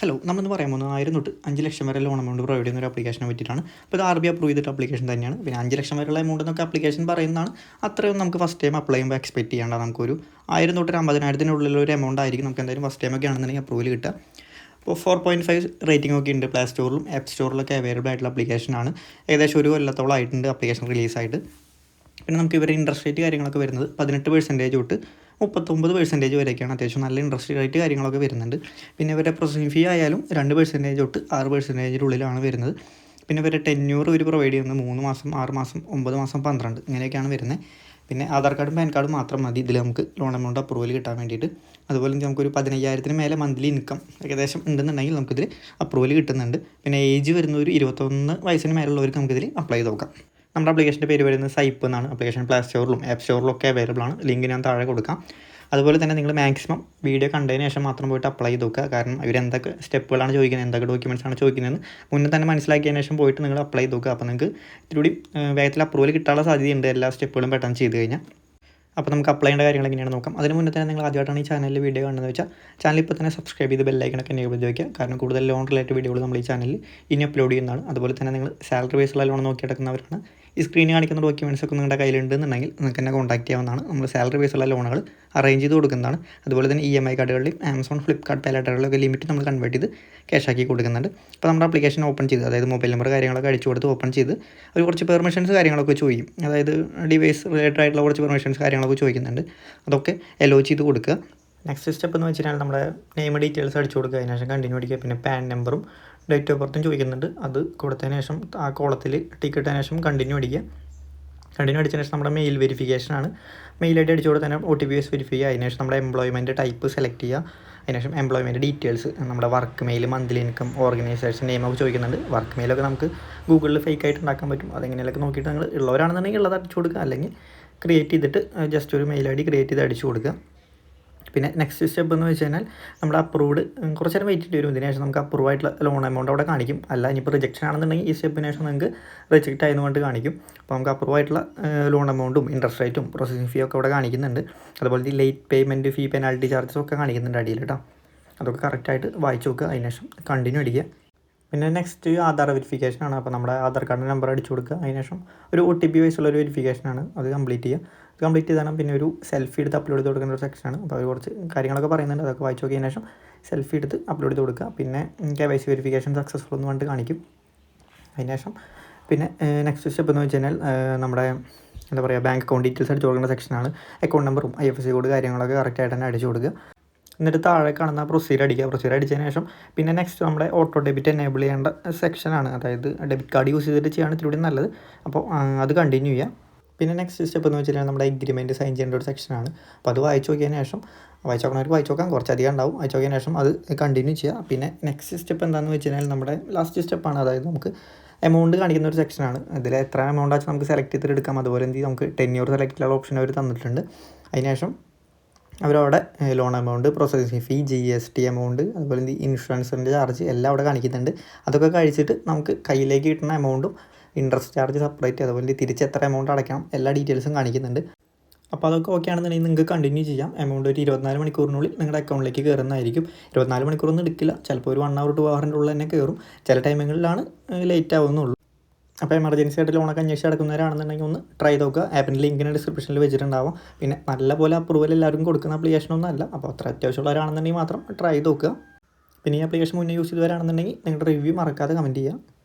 Hello നമ്മളെന്ന് പറയാൻ പോകുന്നത് ആയിരം തൊട്ട് അഞ്ച് ലക്ഷം വരെ ലോൺ എമൗണ്ട് പ്രൊവൈഡ് ചെയ്യുന്ന ഒരു ആപ്ലിക്കേഷനെ പറ്റിയിട്ടാണ്. അപ്പോൾ ഇത് ആർ ബി അപ്രൂവ് ചെയ്തിട്ട് അപ്ലിക്കേഷൻ തന്നെയാണ്. പിന്നെ അഞ്ച് ലക്ഷം വരെയുള്ള എമൗണ്ട് എന്നൊക്കെ അപ്ലിക്കേഷൻ പറയുന്നതാണ്. അത്രയും നമുക്ക് ഫസ്റ്റ് ടൈം അപ്ലൈ ചെയ്യുമ്പോൾ എക്സ്പെക്ട് ചെയ്യേണ്ട നമുക്കൊരു ആയിരം തൊട്ട് ഒരു അമ്പതിനായിരത്തിനുള്ളിൽ ഒരു എമൗണ്ട് ആയിരിക്കും നമുക്ക് എന്തായാലും ഫസ്റ്റ് ടൈം ഒക്കെ ആണെന്നുണ്ടെങ്കിൽ അപ്രൂവൽ കിട്ടുക. അപ്പോൾ ഫോർ പോയിന്റ് ഫൈവ് റേറ്റിംഗ് ഒക്കെ ഉണ്ട് പ്ലേ സ്റ്റോറിലും ആപ്പ് സ്റ്റോറിലൊക്കെ അവൈലബിൾ ആയിട്ടുള്ള ആപ്ലിക്കേഷനാണ് ഏകദേശം ഒരു കൊല്ലത്തോളം ആയിട്ടുണ്ട് ആപ്ലിക്കേഷൻ റിലീസായിട്ട് പിന്നെ നമുക്ക് ഇവരുടെ ഇൻട്രസ്റ്റ് റേറ്റ് കാര്യങ്ങളൊക്കെ വരുന്നത് പതിനെട്ട് പെർസെന്റേജ് തൊട്ട് മുപ്പത്തൊമ്പത് പെർസെന്റേജ് വരെയൊക്കെയാണ്. അത്യാവശ്യം നല്ല ഇൻട്രസ്റ്റ് റേറ്റ് കാര്യങ്ങളൊക്കെ വരുന്നുണ്ട്. പിന്നെ ഇവരുടെ പ്രൊസസിങ് ഫീ ആയാലും രണ്ട് പെർസെന്റേജ് തൊട്ട് ആറ് പെർസെന്റേജിനുള്ളിലാണ് വരുന്നത്. പിന്നെ ഇവരുടെ ടെന്യൂർ ഇവർ പ്രൊവൈഡ് ചെയ്യുന്നത് മൂന്ന് മാസം ആറ് മാസം ഒമ്പത് മാസം പന്ത്രണ്ട് ഇങ്ങനെയൊക്കെയാണ് വരുന്നത്. പിന്നെ ആധാർ കാർഡും പാൻ കാർഡും മാത്രം മതി. ഇതിൽ നമുക്ക് ലോൺ എമൗണ്ട് അപ്രൂവൽ കിട്ടാൻ വേണ്ടിയിട്ട്. അതുപോലെ നമുക്കൊരു പതിനയ്യായിരത്തിന് മേലെ മന്ത്ലി ഇൻകം ഏകദേശം ഉണ്ടെന്നുണ്ടെങ്കിൽ നമുക്കിതിൽ അപ്രൂവൽ കിട്ടുന്നുണ്ട്. പിന്നെ ഏജ് വരുന്ന ഒരു ഇരുപത്തൊന്ന് വയസ്സിന് മേലുള്ളവർക്ക് നമുക്കിതിൽ അപ്ലൈ ചെയ്ത് നോക്കാം. നമ്മുടെ അപ്ലിക്കേഷന്റെ പേര് വരുന്നത് സൈപ്പ് എന്നാണ്. അപ്ലിക്കേഷൻ പ്ലേ സ്റ്റോറിലും ആപ്പ് സ്റ്റോറിലും ഒക്കെ അവൈലബിൾ ആണ്. ലിങ്ക് ഞാൻ താഴെ കൊടുക്കാം. അതുപോലെ തന്നെ നിങ്ങൾ മാക്സിമം വീഡിയോ കണ്ടതിന് ശേഷം മാത്രം പോയിട്ട് അപ്ലൈ ചെയ്ത് നോക്കുക. കാരണം ഇവർ എന്തൊക്കെ സ്റ്റെപ്പുകളാണ് ചോദിക്കുന്നത് എന്തൊക്കെ ഡോക്യുമെന്റ്സ് ആണ് ചോദിക്കുന്നത് മുന്നേ തന്നെ മനസ്സിലാക്കിയതിന് ശേഷം പോയിട്ട് നിങ്ങൾ അപ്ലൈ ചെയ്ത് നോക്കുക. അപ്പോൾ നിങ്ങൾക്ക് ഇത്തിരി വേഗത്തിൽ അപ്രൂവൽ കിട്ടാനുള്ള സാധ്യതയുണ്ട് എല്ലാ സ്റ്റെപ്പുകളും പെട്ടെന്ന് ചെയ്ത് കഴിഞ്ഞാൽ. അപ്പോൾ നമുക്ക് അപ്ലൈ ചെയ്യേണ്ട കാര്യങ്ങൾ എങ്ങനെയാണ് നോക്കാം. അതിന് മുന്നേ തന്നെ നിങ്ങൾ ആദ്യമായിട്ടാണ് ഈ ചാനലിൽ വീഡിയോ കാണുന്നത് വെച്ചാൽ ചാനൽ ഇപ്പോൾ തന്നെ സബ്സ്ക്രൈബ് ചെയ്ത് ബെല്ലൈക്കണൊക്കെ എനേബിൾ ഉപയോഗിക്കുക കാരണം കൂടുതൽ ലോൺ റിലേറ്റഡ് വീഡിയോകൾ നമ്മൾ ഈ ചാനലിൽ ഇനി അപ്ലോഡ് ചെയ്യുന്നതാണ്. അതുപോലെ തന്നെ നിങ്ങൾ സാലറി ബേസുള്ള ലോൺ നോക്കി എടുക്കുന്നവരാണ്. ഈ സ്ക്രീനിൽ കാണിക്കുന്ന ഡോക്യുമെന്റ്സ് ഒക്കെ നിങ്ങളുടെ കയ്യിലുണ്ടെന്നുണ്ടെങ്കിൽ നിങ്ങൾക്ക് എന്നെ കോൺടാക്ട് ചെയ്യാവുന്നതാണ്. നമ്മൾ സാലറി ബേസുള്ള ലോണുകൾ അറേഞ്ച് ചെയ്ത് കൊടുക്കുന്നതാണ്. അതുപോലെ തന്നെ ഇ എം ഐ കാർഡുകളിലും ആമസോൺ ഫ്ലിപ്കാർട്ട് പേലാറ്ററുകളിലൊക്കെ ലിമിറ്റ് നമ്മൾ കൺവേർട്ട് ചെയ്ത് ക്യാഷ് ആക്കി കൊടുക്കുന്നുണ്ട്. അപ്പോൾ നമ്മുടെ ആപ്ലിക്കേഷൻ ഓപ്പൺ ചെയ്ത് അതായത് മൊബൈൽ നമ്പർ കാര്യങ്ങളൊക്കെ അടിച്ചു കൊടുത്ത് ഓപ്പൺ ചെയ്ത് അവർ കുറച്ച് പെർമിഷൻസ് കാര്യങ്ങളൊക്കെ ചോദിക്കും. അതായത് ഡിവൈസ് റിലേറ്റഡ് ആയിട്ടുള്ള കുറച്ച് പെർമിഷൻസ് കാര്യങ്ങളൊക്കെ ചോദിക്കുന്നുണ്ട്. അതൊക്കെ എലോ ചെയ്ത് കൊടുക്കുക. നെക്സ്റ്റ് സ്റ്റെപ്പ് എന്ന് വെച്ചാൽ നമ്മുടെ നെയിം ഡീറ്റെയിൽസ് അടിച്ചു കൊടുക്കുക. അതിന് ശേഷം കണ്ടിന്യൂ അടിക്കുക പിന്നെ പാൻ നമ്പറും ഡേറ്റ് ഓഫ് ബർത്തും ചോദിക്കുന്നുണ്ട്. അത് കൊടുത്തതിന് ശേഷം ആ കോളത്തിൽ ടിക്കറ്റിന് ശേഷം കണ്ടിന്യൂ അടിക്കുക കണ്ടിന്യൂ അടിച്ചതിന് ശേഷം നമ്മുടെ മെയിൽ വെരിഫിക്കേഷൻ ആണ്. മെയിൽ ഐ ഡി അടിച്ചു കൊടുത്താൽ O T P S verify ചെയ്യുക. അതിനുശേഷം നമ്മുടെ എംപ്ലോയ്മെന്റ് ടൈപ്പ് സെലക്ട് ചെയ്യുക. അതിനുശേഷം എംപ്ലോയ്മെന്റ് ഡീറ്റെയിൽസ് നമ്മുടെ work mail monthly income organisation name ഒക്കെ ചോദിക്കുന്നുണ്ട്. വർക്ക് മെയിലൊക്കെ നമുക്ക് ഗൂഗിളിൽ ഫേക്ക് ആയിട്ട് ഉണ്ടാക്കാൻ പറ്റും. അതെങ്ങനെയൊക്കെ നോക്കിയിട്ട് നിങ്ങൾ ഉള്ളവരാണെന്നുണ്ടെങ്കിൽ ഉള്ളത് അടിച്ചു കൊടുക്കുക. അല്ലെങ്കിൽ ക്രിയേറ്റ് ചെയ്തിട്ട് ജസ്റ്റ് ഒരു മെയിൽ ഐ ഡി ക്രിയേറ്റ് ചെയ്ത് അടിച്ചു കൊടുക്കുക. പിന്നെ നെക്സ്റ്റ് സ്റ്റെപ്പ് എന്ന് വെച്ച് കഴിഞ്ഞാൽ നമ്മുടെ അപ്രൂവ്ഡ് കുറച്ച് നേരം വെയിറ്റ് ചെയ്തിട്ട് വരും. ഇതിന് ശേഷം നമുക്ക് അപ്രൂവ് ആയിട്ടുള്ള ലോൺ എമൗണ്ട് അവിടെ കാണിക്കും. അല്ല ഇനിയിപ്പോൾ റിജക്ഷൻ ആണെന്നുണ്ടെങ്കിൽ ഈ സ്റ്റെപ്പിന് ശേഷം നിങ്ങൾക്ക് റിജക്റ്റ് ആയതുകൊണ്ട് കാണിക്കും. അപ്പോൾ നമുക്ക് അപ്രൂവ് ആയിട്ടുള്ള ലോൺ എമൗണ്ടും ഇൻട്രസ്റ്റ് റേറ്റും പ്രോസസ്സിംഗ് ഫീ ഒക്കെ അവിടെ കാണിക്കുന്നുണ്ട്. അതുപോലെ ഈ late payment fee penalty charges ഒക്കെ കാണിക്കുന്നുണ്ട് അടിയിൽ കേട്ടോ. അതൊക്കെ കറക്റ്റായിട്ട് വായിച്ചു നോക്കുക. അതിനുശേഷം കണ്ടിന്യൂ അടിക്കുക. പിന്നെ നെക്സ്റ്റ് ആധാർ വെരിഫിക്കേഷൻ ആണ്. അപ്പോൾ നമ്മുടെ ആധാർ കാർഡിന്റെ നമ്പർ അടിച്ചു കൊടുക്കുക. അതിനുശേഷം ഒരു ഒ ടി പി വയസ്സുള്ള ഒരു വെരിഫിക്കേഷൻ ആണ്. അത് കംപ്ലീറ്റ് ചെയ്യുക. കംപ്ലീറ്റ് ചെയ്താണ്. പിന്നെ ഒരു സെൽഫി എടുത്ത് അപ്ലോഡ് ചെയ്ത് കൊടുക്കുന്ന ഒരു സെക്ഷനാണ് അപ്പോൾ അവർ കുറച്ച് കാര്യങ്ങളൊക്കെ പറയുന്നുണ്ട്. അതൊക്കെ വായിച്ച് നോക്കിയതിന് ശേഷം സെൽഫി എടുത്ത് അപ്ലോഡ് ചെയ്ത് കൊടുക്കുക. പിന്നെ K Y C verification successful എന്ന് പറഞ്ഞിട്ട് കാണിക്കും. അതിനുശേഷം പിന്നെ നെക്സ്റ്റ് സ്റ്റെപ്പ് എന്ന് വെച്ച് കഴിഞ്ഞാൽ നമ്മുടെ എന്താ പറയുക ബാങ്ക് അക്കൗണ്ട് ഡീറ്റെയിൽസ് അടിച്ചു കൊടുക്കുന്ന സെക്ഷനാണ് അക്കൗണ്ട് നമ്പറും I F S C code കാര്യങ്ങളൊക്കെ കറക്റ്റായിട്ട് തന്നെ അടിച്ചു കൊടുക്കുക. എന്നിട്ട് താഴെ കാണുന്ന പ്രൊസീജർ അടിക്കുക. പ്രൊസീജർ അടിച്ചതിന് ശേഷം പിന്നെ നെക്സ്റ്റ് നമ്മുടെ ഓട്ടോ ഡെബിറ്റ് എനേബിൾ ചെയ്യേണ്ട സെക്ഷനാണ് അതായത് ഡെബിറ്റ് കാർഡ് യൂസ് ചെയ്തിട്ട് ചെയ്യുകയാണ് ഇത്തിരി നല്ലത്. അപ്പോൾ അത് കണ്ടിന്യൂ ചെയ്യുക. പിന്നെ നെക്സ്റ്റ് സ്റ്റെപ്പ് എന്ന് വെച്ചാൽ നമ്മുടെ എഗ്രിമെന്റ് സൈൻ ചെയ്യേണ്ട ഒരു സെക്ഷനാണ് അപ്പോൾ അത് വായിച്ചു നോക്കിയതിന് ശേഷം വായിച്ചു നോക്കണവർക്ക് വായിച്ചു നോക്കാം കുറച്ചധികം ഉണ്ടാവും. വായിച്ചു നോക്കിയതിന് ശേഷം അത് കണ്ടിന്യൂ ചെയ്യുക. പിന്നെ നെക്സ്റ്റ് സ്റ്റെപ്പ് എന്താണെന്ന് വെച്ച് കഴിഞ്ഞാൽ നമ്മുടെ ലാസ്റ്റ് സ്റ്റെപ്പാണ് അതായത് നമുക്ക് എമൗണ്ട് കാണിക്കുന്ന ഒരു സെക്ഷനാണ് ഇതിൽ എത്ര എമൗണ്ട് ആച്ചാൽ നമുക്ക് സെലക്ട് ചെയ്തിട്ട് എടുക്കാം. അതുപോലെ എന്ത് നമുക്ക് ടെന്യൂർ സെലക്ട് ചെയ്യാനുള്ള ഓപ്ഷൻ അവർ തന്നിട്ടുണ്ട്. അതിനുശേഷം അവരവിടെ loan amount processing fee G S T amount അതുപോലെ ഇൻഷുറൻസിന്റെ ചാർജ് എല്ലാം അവിടെ കാണിക്കുന്നുണ്ട്. അതൊക്കെ കഴിച്ചിട്ട് നമുക്ക് കയ്യിലേക്ക് കിട്ടുന്ന എമൗണ്ടും ഇൻട്രസ്റ്റ് ചാർജ് സെപ്പറേറ്റ് അതുപോലെ തിരിച്ച് എത്ര എമൗണ്ട് അടയ്ക്കണം എല്ലാ ഡീറ്റെയിൽസും കാണിക്കുന്നുണ്ട്. അപ്പോൾ അതൊക്കെ ഓക്കെ ആണെന്നുണ്ടെങ്കിൽ നിങ്ങൾക്ക് കണ്ടിന്യൂ ചെയ്യാം. എമൗണ്ട് ഒരു ഇരുപത്തിനാല് മണിക്കൂറിനുള്ളിൽ നിങ്ങളുടെ അക്കൗണ്ടിലേക്ക് കയറുന്നതായിരിക്കും. ഇരുപത്തിനാല് മണിക്കൂറൊന്നും എടുക്കില്ല. ചിലപ്പോൾ ഒരു വൺ അവർ ടു അവറിന്റെ ഉള്ളിൽ തന്നെ കയറും. ചില ടൈമുകളിലാണ് ലേറ്റ് ആവുന്നുള്ളൂ. അപ്പോൾ എമർജൻസി ആയിട്ട് ലോണൊക്കെ അന്വേഷിച്ച് അടക്കുന്നവരാണെന്നുണ്ടെങ്കിൽ ഒന്ന് ട്രൈ നോക്കുക. ആപ്പിന്റെ ലിങ്കിന് ഡിസ്ക്രിപ്ഷനിൽ വെച്ചിട്ടുണ്ടാവും. പിന്നെ നല്ലപോലെ അപ്രൂവൽ എല്ലാവർക്കും കൊടുക്കുന്ന ആപ്ലിക്കേഷനൊന്നും അല്ല. അപ്പോൾ അത്ര അത്യാവശ്യമുള്ളവരാണെന്നുണ്ടെങ്കിൽ മാത്രം ട്രൈ നോക്കുക. പിന്നെ ഈ അപ്ലിക്കേഷൻ മുന്നേ യൂസ് ചെയ്തവരാണെന്നുണ്ടെങ്കിൽ നിങ്ങളുടെ റിവ്യൂ മറക്കാതെ കമന്റ് ചെയ്യുക.